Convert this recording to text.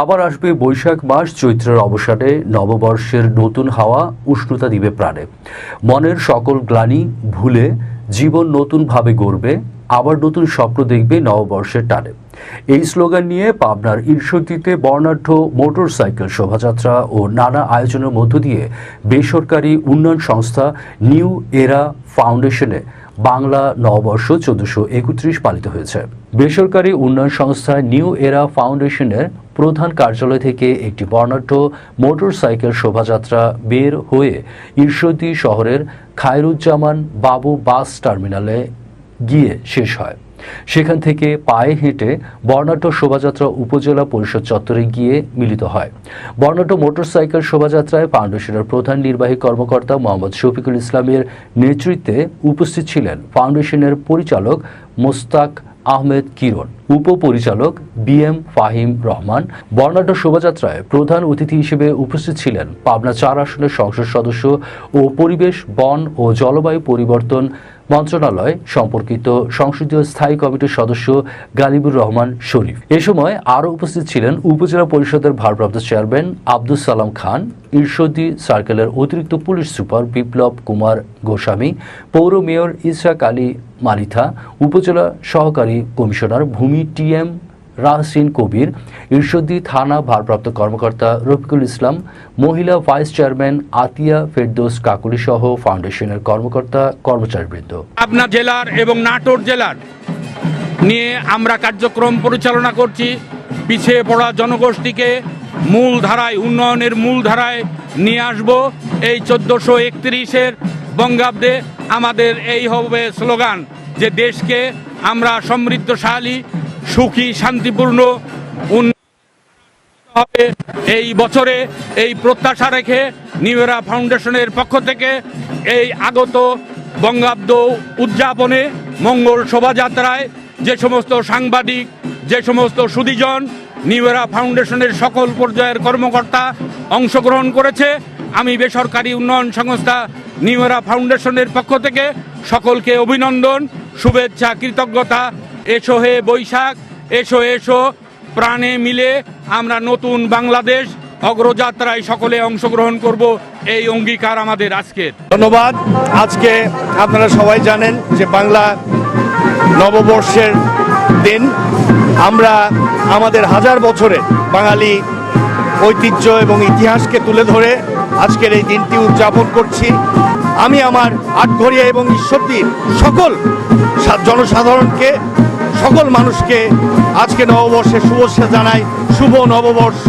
আবার আসবে বৈশাখ মাস, চৈত্রের অবসানে, নববর্ষের নতুন হাওয়া, উষ্ণতা দিবে প্রাণে। মনের সকল গ্লানি ভুলে জীবন নতুনভাবে গড়বে, আবার নতুন স্বপ্ন দেখবে নববর্ষের টানে। এই স্লোগান নিয়ে পাবনার ঈর্ষতিতে বর্ণাঢ্য মোটর সাইকেল শোভাযাত্রা ও নানা আয়োজনের মধ্য দিয়ে বেসরকারি উন্নয়ন সংস্থা নিউ এরা ফাউন্ডেশনে বাংলা নববর্ষ চোদ্দশো একত্রিশ পালিত হয়েছে। বেসরকারি উন্নয়ন সংস্থা নিউ এরা ফাউন্ডেশনের প্রধান কার্যালয় থেকে একটি বর্ণাঢ্য মোটরসাইকেল শোভাযাত্রা বের হয়ে ঈশ্বরদী শহরের খায়রুজ্জামান বাবু বাস টার্মিনালে গিয়ে শেষ হয়। সেখান থেকে পায়ে হেঁটে বর্ণাঢ্য শোভাযাত্রা উপজেলা পরিষদ চত্বরে গিয়ে মিলিত হয়। বর্ণাঢ্য মোটরসাইকেল শোভাযাত্রায় ফাউন্ডেশনের প্রধান নির্বাহী কর্মকর্তা মোহাম্মদ শফিকুল ইসলামের নেতৃত্বে উপস্থিত ছিলেন। ফাউন্ডেশনের পরিচালক মোস্তাক আহমেদ কিরণ, উপপরিচালক বি এম ফাহিম রহমান, বর্ণাঢ্য শোভাযাত্রায় প্রধান অতিথি হিসেবে উপস্থিত ছিলেন পাবনা চার আসনের সংসদ সদস্য ও পরিবেশ, বন ও জলবায়ু পরিবর্তন মন্ত্রণালয় সম্পর্কিত সংসদীয় স্থায়ী কমিটির সদস্য গালিবুর রহমান শরীফ। এ সময় আরও উপস্থিত ছিলেন উপজেলা পরিষদের ভারপ্রাপ্ত চেয়ারম্যান আব্দুল সালাম খান, ইরশদি সার্কেলের অতিরিক্ত পুলিশ সুপার বিপ্লব কুমার গোস্বামী, পৌর মেয়র ইসরাক আলী মালিথা, উপজেলা সহকারী কমিশনার ভূমি টিএম রাহসিন কবির ঈশ্বরদী থানা ভারপ্রাপ্ত কর্মকর্তা রফিকুল ইসলাম, মহিলা ভাইস চেয়ারম্যান আতিয়া ফেরদোস কাকুলি সহ ফাউন্ডেশনের কর্মকর্তা, কর্মচারীবৃন্দ। পাবনা জেলার এবং নাটোর জেলার নিয়ে আমরা কার্যক্রম পরিচালনা করছি। পিছিয়ে পড়া জনগোষ্ঠীকে মূল ধারায় উন্নয়নের মূল ধারায় নিয়ে আসব। এই চোদ্দোশো একত্রিশের বঙ্গাব্দে আমাদের এই হবে স্লোগান যে দেশকে আমরা সমৃদ্ধশালী সুখী, শান্তিপূর্ণ হবে এই বছরে এই প্রত্যাশা রেখে নিউরা ফাউন্ডেশনের পক্ষ থেকে এই আগত বঙ্গাব্দ উদযাপনে মঙ্গল শোভাযাত্রায় যে সমস্ত সাংবাদিক, যে সমস্ত সুদীজন নিউরা ফাউন্ডেশনের সকল পর্যায়ের কর্মকর্তা অংশগ্রহণ করেছে। আমি বেসরকারি উন্নয়ন সংস্থা নিউরা ফাউন্ডেশনের পক্ষ থেকে সকলকে অভিনন্দন, শুভেচ্ছা, কৃতজ্ঞতা এসো হে বৈশাখ, এসো এসো, প্রাণে মিলে আমরা নতুন বাংলাদেশ অগ্রযাত্রায় সকলে অংশগ্রহণ করব। এই অঙ্গীকার আমাদের আজকের। ধন্যবাদ। আজকে আপনারা সবাই জানেন যে বাংলা নববর্ষের দিন। আমরা আমাদের হাজার বছরে বাঙালি ঐতিহ্য এবং ইতিহাসকে তুলে ধরে আজকের এই দিনটি উদযাপন করছি। আমি আমার আটঘরিয়া এবং ঈশ্বরদীর সকল জনসাধারণকে সকল মানুষকে আজকে নববর্ষে শুভেচ্ছা জানাই শুভ নববর্ষ।